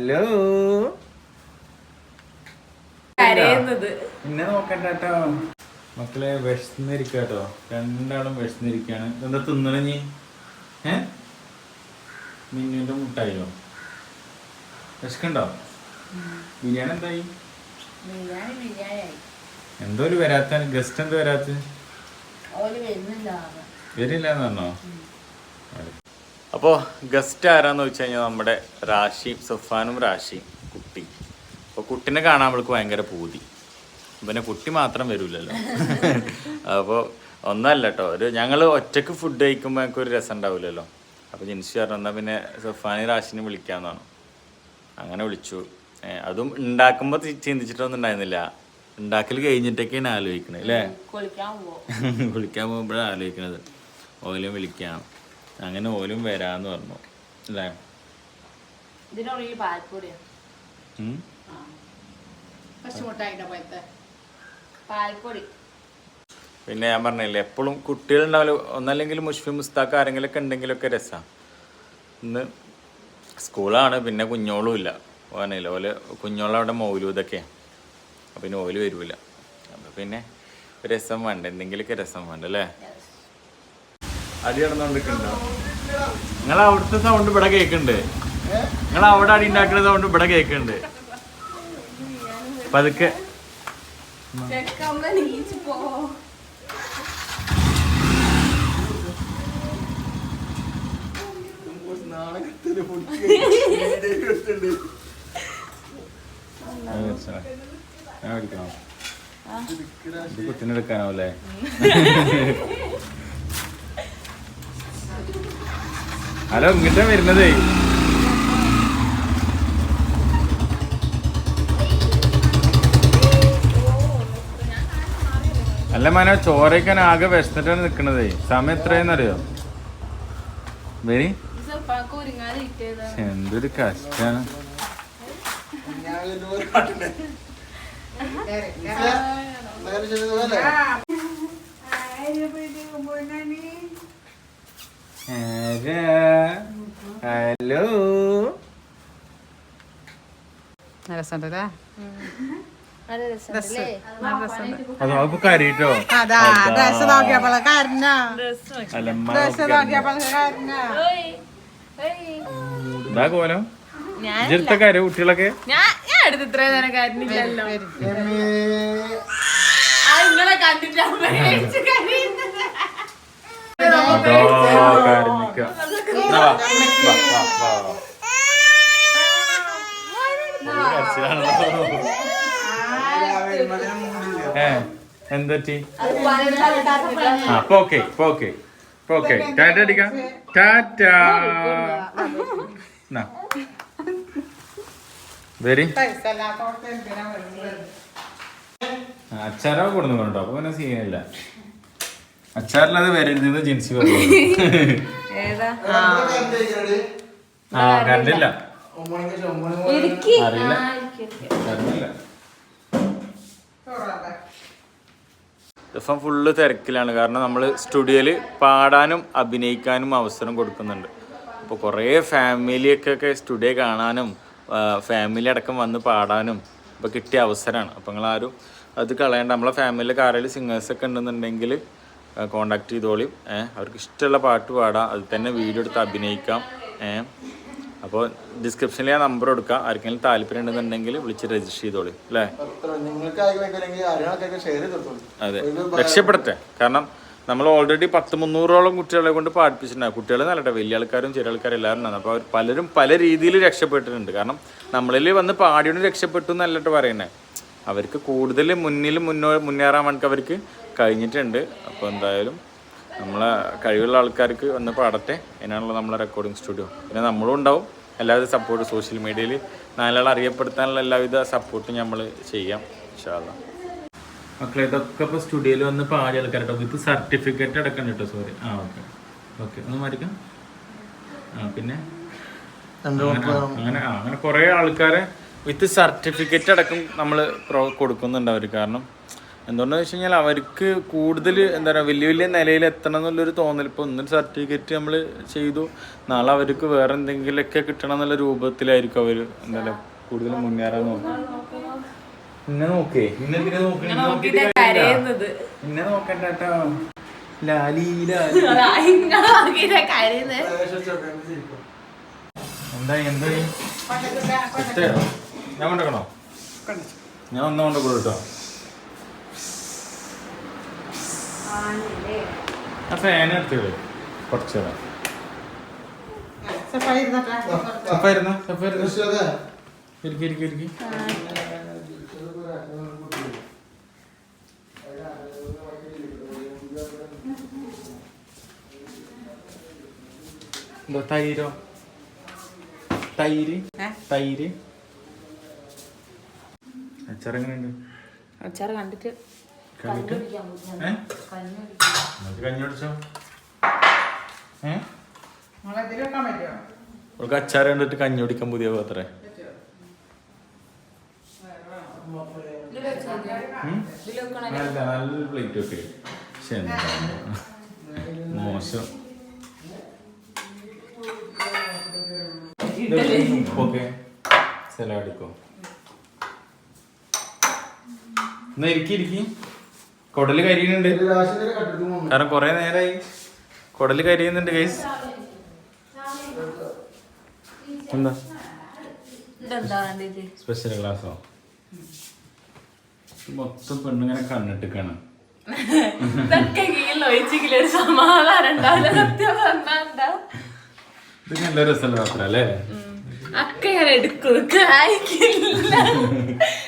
Hello പിന്നെ നോക്കണ്ട കേട്ടോ മക്കളെ വിശന്നിരിക്ക കേട്ടോ രണ്ടാളും വിശന്നിരിക്കാണ്. എന്താ തിന്നണ നീ? ഏ? മിന്നുവിന്റെ മുട്ടായോ? വിശക്കണ്ടോ ബിരിയാണി എന്തായി? എന്തോ ഒരു വരാത്ത? ഗസ്റ്റ് എന്തോ വരാത്ത? വരില്ല എന്ന് അപ്പോൾ ഗസ്റ്റ് ആരാന്ന് വെച്ച് കഴിഞ്ഞാൽ നമ്മുടെ റാഷിയും സുഫാനും റാഷിയും കുട്ടി. അപ്പോൾ കുട്ടിനെ കാണാൻ അവൾക്ക് ഭയങ്കര പൂതി. പിന്നെ കുട്ടി മാത്രം വരൂലല്ലോ. അപ്പോൾ ഒന്നല്ല കേട്ടോ ഒരു ഞങ്ങൾ ഒറ്റയ്ക്ക് ഫുഡ് കഴിക്കുമ്പോൾ ഞങ്ങൾക്ക് ഒരു രസം ഉണ്ടാവില്ലല്ലോ അപ്പോൾ ജിൻസി പറഞ്ഞു എന്നാൽ പിന്നെ സുഫാനി റാഷിനെ വിളിക്കാമെന്നാണ് അങ്ങനെ വിളിച്ചു. അതും ഉണ്ടാക്കുമ്പോൾ ചിന്തിച്ചിട്ടൊന്നും ഉണ്ടായിരുന്നില്ല. ഉണ്ടാക്കൽ കഴിഞ്ഞിട്ടൊക്കെയാണ് ആലോചിക്കണത് അല്ലേ? കുളിക്കാൻ പോകുമ്പോഴാണ് ആലോചിക്കണത്. ഓലും വിളിക്കാം. അങ്ങനെ ഓലും വരാന്ന് പറഞ്ഞു. അല്ലേ? ഇതിനുള്ളിൽ പാൽപ്പൊടി. പിന്നെ ഞാൻ പറഞ്ഞില്ലേ എപ്പോഴും കുട്ടികളുണ്ടാവില്ല ഒന്നല്ലെങ്കിൽ മുഷ്ഫി മുസ്താഖ് ആരെങ്കിലൊക്കെ ഉണ്ടെങ്കിലൊക്കെ രസമാണ് ഇന്ന് സ്കൂളാണ് പിന്നെ കുഞ്ഞോളും ഇല്ല. പറഞ്ഞില്ല ഓൽ കുഞ്ഞോളവിടെ മൗലൂതൊക്കെയാണ് അപ്പം പിന്നെ ഓൽ വരൂല. അപ്പം പിന്നെ രസം വേണ്ട എന്തെങ്കിലുമൊക്കെ രസം വേണ്ട അല്ലേ? അടി നടന്നുകൊണ്ടിരിക്കണ്ടോ നിങ്ങൾ അവിടുത്തെ സൗണ്ട് ഇവിടെ കേൾക്കുന്നുണ്ട്. നിങ്ങൾ അവിടെ അടി ഉണ്ടാക്കുന്ന സൗണ്ട് ഇവിടെ കേൾക്കുന്നുണ്ട്. പതുക്കെ. കുത്തിനെടുക്കാനാവല്ലേ ഹലോ ഇങ്ങനെ വരുന്നതേ. അല്ല മന ചോറയ്ക്കാൻ ആകെ വിശന്നിട്ടാണ് നിക്കണതേ. സമയം എത്രയെന്നറിയോ വരി എന്തൊരു കഷ്ടാണ്. ഹലോ. രസമുണ്ടല്ലേ? കരയിട്ടോ? അതാ ഡ്രസ് നോക്കിയപ്പോൾ കരഞ്ഞോ. ഡ്രസ് നോക്കിയപ്പോൾ കരഞ്ഞോ. ഇതാ കോലം. ഞാൻ കുട്ടികളൊക്കെ? ഞാൻ ഏ എന്തൊറ്റി അത് പലതരം ആ ഇപ്പൊ ഓക്കെ ഇപ്പൊ ഓക്കെ ഇപ്പൊ ഓക്കെ ടാറ്റ അടിക്കാം. ടാറ്റ. എന്നാ. വരി പൈസ ഇല്ലാത്തോടത്ത് എന്തിനാ വരുന്നത്? അച്ചാറൊക്കെ കൊടുന്നു കൊണ്ടോ അപ്പൊ പിന്നെ സീനില്ല. അച്ചാറിലത് വരരുതെന്ന് ജിൻസി പറഞ്ഞു. ഏതാ? ആ. കണ്ടില്ല. ഇരിക്കി. അറിയില്ല. ആ, ഇരിക്ക്, ഇരിക്ക്. കണ്ടില്ല. ചോറാ. ഇപ്പം ഫുള്ള് തിരക്കിലാണ്. കാരണം നമ്മൾ സ്റ്റുഡിയോയിൽ പാടാനും അഭിനയിക്കാനും അവസരം കൊടുക്കുന്നുണ്ട്. അപ്പോൾ കുറേ ഫാമിലിയൊക്കെ സ്റ്റുഡിയോ കാണാനും ഫാമിലി അടക്കം വന്ന് പാടാനും ഇപ്പോൾ കിട്ടിയ അവസരമാണ്. അപ്പോൾ നിങ്ങളാരും അത് കളയണ്ട. നമ്മളെ ഫാമിലിയിൽ ആരെങ്കിലും സിംഗേഴ്സൊക്കെ ഉണ്ടെന്നുണ്ടെങ്കിൽ കോണ്ടാക്ട് ചെയ്തോളും. അവർക്ക് ഇഷ്ടമുള്ള പാട്ട് പാടാം. അത് തന്നെ വീഡിയോ എടുത്ത് അഭിനയിക്കാം. അപ്പോൾ ഡിസ്ക്രിപ്ഷനിൽ ആ നമ്പർ കൊടുക്കുക ആർക്കെങ്കിലും താല്പര്യം ഉണ്ടെന്നുണ്ടെങ്കിൽ വിളിച്ച് രജിസ്റ്റർ ചെയ്തോളും. അല്ലേ? അതെ. രക്ഷപ്പെടട്ടെ. കാരണം നമ്മൾ ഓൾറെഡി പത്ത് മുന്നൂറോളം കുട്ടികളെ കൊണ്ട് പാടിപ്പിച്ചിട്ടുണ്ട്. കുട്ടികൾ നല്ലട്ടെ വലിയ ആൾക്കാരും ചെറിയ ആൾക്കാരും എല്ലാവരും ഉണ്ടാകും അപ്പോൾ അവർ പലരും പല രീതിയിൽ രക്ഷപ്പെട്ടിട്ടുണ്ട്. കാരണം നമ്മളിൽ വന്ന് പാടിയോണ്ട് രക്ഷപ്പെട്ടു എന്നല്ലട്ട് പറയുന്നത് അവർക്ക് കൂടുതൽ മുന്നിൽ മുന്നോ മുന്നേറാൻ വേണ്ടി അവർക്ക് കഴിഞ്ഞിട്ടുണ്ട്. അപ്പോൾ എന്തായാലും നമ്മളെ കഴിവുള്ള ആൾക്കാർക്ക് വന്ന് പാടട്ടെ. അതിനാണല്ലോ നമ്മളെ റെക്കോർഡിംഗ് സ്റ്റുഡിയോ പിന്നെ നമ്മളും ഉണ്ടാവും. എല്ലാവിധ സപ്പോർട്ട് സോഷ്യൽ മീഡിയയിൽ നാലാൾ അറിയപ്പെടുത്താനുള്ള എല്ലാവിധ സപ്പോർട്ടും നമ്മൾ ചെയ്യാം. ഇൻഷാല്ല മക്കളെ ഇതൊക്കെ ഇപ്പോൾ സ്റ്റുഡിയോയിൽ വന്ന് പാടി ആൾക്കാരട്ടോ. വിത്ത് സർട്ടിഫിക്കറ്റ് അടക്കം കേട്ടോ സോറി ആ ഓക്കെ ഓക്കെ ഒന്ന് മാറ്റിക്കാം. ആ പിന്നെ? അങ്ങനെ അങ്ങനെ കുറേ ആൾക്കാരെ വിത്ത് സർട്ടിഫിക്കറ്റ് അടക്കം നമ്മൾ കൊടുക്കുന്നുണ്ട് അവർ കാരണം എന്തുകൊണ്ടെന്ന് വെച്ച് കഴിഞ്ഞാൽ അവർക്ക് കൂടുതൽ എന്താ പറയുക വലിയ വലിയ നിലയിൽ എത്തണം എന്നുള്ളൊരു തോന്നൽ. ഇപ്പോൾ ഒന്നൊരു സർട്ടിഫിക്കറ്റ് നമ്മൾ ചെയ്തു. നാളെ അവർക്ക് വേറെ എന്തെങ്കിലുമൊക്കെ കിട്ടണം എന്നുള്ള രൂപത്തിലായിരിക്കും അവർ എന്താ പറയുക കൂടുതൽ മുന്നേറാൻ നോക്കുന്നത് ഇന്നെ നോക്കേ. ഇന്നെ നോക്കണ്ട കേട്ടോ എന്താ എന്താ? ഞാൻ കൊണ്ടുവെക്കണോ? ഞാൻ ഒന്നും കൊണ്ടുപോകും കേട്ടോ. ആ ഫാൻ എടുത്തത് കുറച്ച് നേരം സഫായി ഇരുന്നോട്ടെ. സഫായിരുന്നോ സഫായിരുന്നോ ഇരിക്കി ഇരിക്കി ഇരിക്കി. എന്താ തൈരോ? തൈര്? തൈര്? അച്ചാർ എങ്ങനെയുണ്ട്? അച്ചാർ കണ്ടിട്ട് ഏ? നമുക്ക് കഞ്ഞി കുടിച്ചോ? ഏ? അവൾക്ക് അച്ചാർ കണ്ടിട്ട് കഞ്ഞി കുടിക്കാൻ പുതിയ പോത്രേ. നല്ല നല്ല പ്ലേറ്റ് ഒക്കെ. പക്ഷെ എന്താ മോശം. ഉപ്പൊക്കെ എന്നാ ഇരിക്കി ഇരിക്കി. കുടൽ കരിയുന്നുണ്ട്. കാരണം കൊറേ നേരമായി കുടൽ കരിയുന്നുണ്ട് ഗൈസ് എന്താ? സ്പെഷ്യൽ ക്ലാസ്സോ മൊത്തം പെണ്ണിങ്ങനെ കണ്ണിട്ടിക്കാണ്. ഇത് നല്ല രസമല്ല പാത്രം അല്ലേ? അക്ക ഞാൻ എടുക്കും. കായ്ക്കില്ല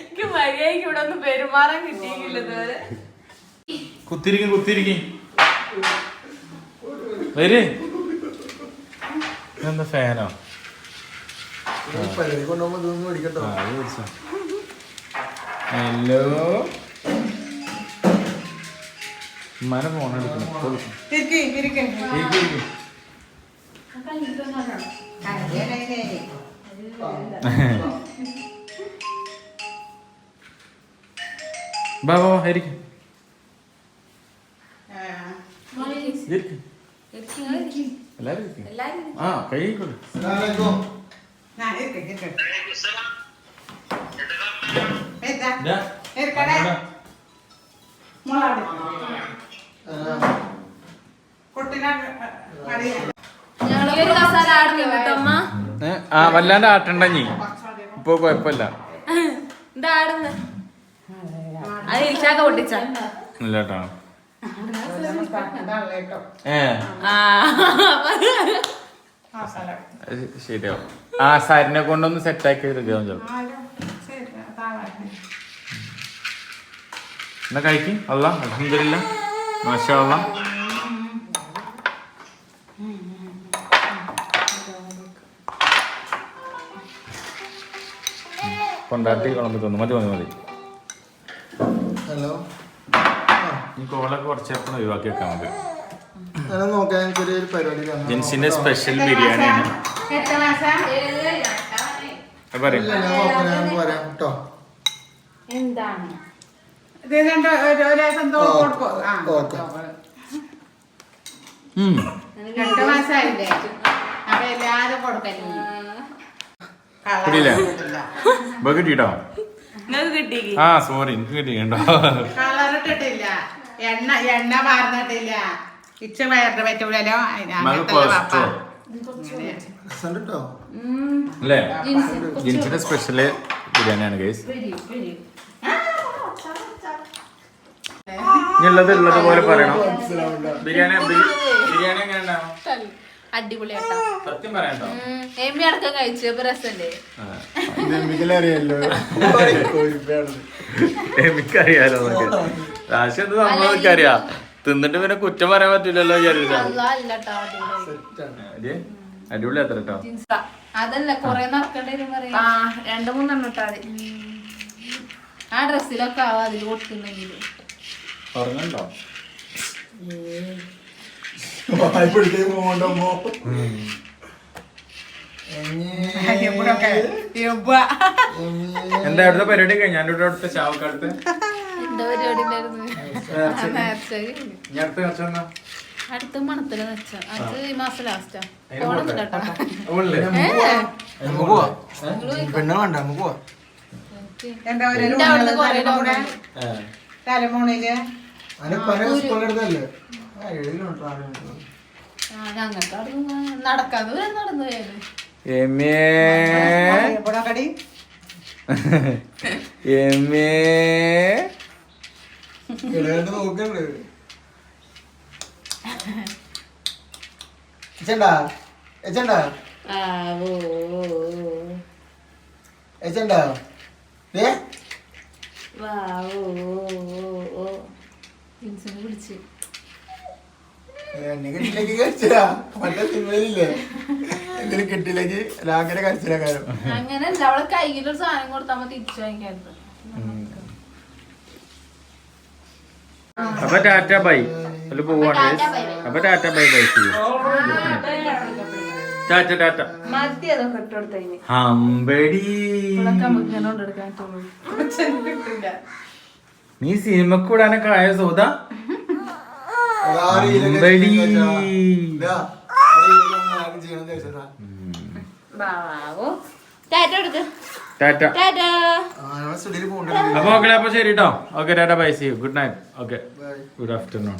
എനിക്ക് മര്യാദയ്ക്ക് ഇവിടെ ഒന്ന് പെരുമാറാൻ കിട്ടിയില്ല ഇതുവരെ. കുത്തിരിക്കും കുത്തിരിക്കും. വര്. എന്താ ഫാനോ? ഹലോ? മന ഫോൺ എടുക്കണം ബാബോ വിളിക്കും. കേട്ടോ അമ്മ. ഏ, ആ വല്ലാണ്ട് ആട്ടണ്ട നീ. ഇപ്പൊ കൊഴപ്പല്ല എന്താ ആടുന്ന്? അത് ഇഷാക്ക പൊട്ടിച്ച. ഇല്ല ശരിയാവും. ആ സാരിനെ കൊണ്ടൊന്ന് സെറ്റ് ആക്കി ചിലപ്പോ താഴെ. എന്നാ കഴിക്കും. അല്ല അലഹമില്ല മാഷാ അല്ല കൊണ്ടാട്ടി കുളമ്പ് തോന്നുന്നു മതി മതി മതി. ഹലോ. ഈ കോളൊക്കെ കുറച്ച് നേരത്തിന് ഒഴിവാക്കി വെക്കാൻ നമുക്ക് ഞാൻ നോക്കാൻ. ജെൻസിന്റെ സ്പെഷ്യൽ ബിരിയാണിയാണ്? അത് പറയും ഇല്ല, ഞാൻ നോക്കാം ഞാൻ പറയാം കേട്ടോ എന്താണ് ഇത് ഒരു ഒരു ദിവസം തോൽ കൊടുക്കും. ആ, ഓക്കെ. ഉം. രണ്ട് മാസമായില്ലേ അപ്പൊ എല്ലാരും കൊടുക്കല്ലേ കിട്ടിയില്ലേ? ഇപ്പൊ കിട്ടിട്ടോ നിങ്ങൾക്ക് കിട്ടി ആ സോറി എനിക്ക് കളർ ഇട്ടിട്ടില്ല എണ്ണ എണ്ണ പാർന്നിട്ടില്ല. ഇച്ച വയറിന്റെ പറ്റൂലോ അല്ലേ? ജിൻസിന്റെ സ്പെഷ്യൽ ബിരിയാണിയാണ് ഗൈസ് ഉള്ളത് ഉള്ളത് പോലെ പറയണം. ബിരിയാണി ബിരിയാണി എങ്ങനെ ഉണ്ടാവും അടിപൊളിയാട്ടോ. സത്യം പറയണ്ടോ എമ്മി അടക്കം കഴിച്ചു രസല്ലേ? അറിയാലോ? എനിക്കറിയാലോ രാശി എന്ത് സംഭവം അറിയാം തിന്നിട്ട് പിന്നെ കുറ്റം പറയാൻ പറ്റില്ലല്ലോ അടിപൊളി. അത്ര കേട്ടോ ജിൻസ. അതല്ല കൊറേ നടക്കണ്ടേ ആ രണ്ട് മൂന്നെണ്ണം ഇട്ടാ മതി ആ ഡ്രസ്സിലൊക്കെ ആവാ അതിൽ കൊടുക്കുന്നെങ്കിൽ പറഞ്ഞോ ഇവിടൊക്കെ ഇവ്വ. എന്താ അടുത്ത പരിപാടി കഴിഞ്ഞ? അടുത്ത ചാവക്കാടുത്ത്. എന്താ പരിപാടി ഉണ്ടായിരുന്നു അടുത്ത മണത്തിൽ വെച്ച. അത് ഈ മാസം ലാസ്റ്റാ അതിന് പോണം പോട്ടെ. കേട്ടോ. പെണ്ണ വേണ്ട നമുക്ക് പോവാ. എന്താ നടക്കാൻ ദൂരം നടന്നു പോയാലും പിടിച്ച്. കെട്ടിലേക്ക് മറ്റേ സിനിമയിലില്ലേ? എന്തിനും കഴിച്ചില്ല കാര്യം അവളെ കയ്യിലൊരു സാധനം കൊടുത്താൽ മതി തിരിച്ചു വാങ്ങിക്കരുത് അപ്പൊ ടാറ്റ ബൈ. അതിൽ പോവാണ്. അപ്പൊ tata bye bye. Tata tata ഹമ്പടി നീ സിനിമക്ക് കൂടാനൊക്കെ ആയ സൗദ? ഹമ്പടി. ബാവോ. ടാറ്റ എടുക്ക് ടാറ്റ. അപ്പൊ ഓക്കെ അപ്പൊ ശരി കേട്ടോ okay tata bye see good night okay Bye. Good afternoon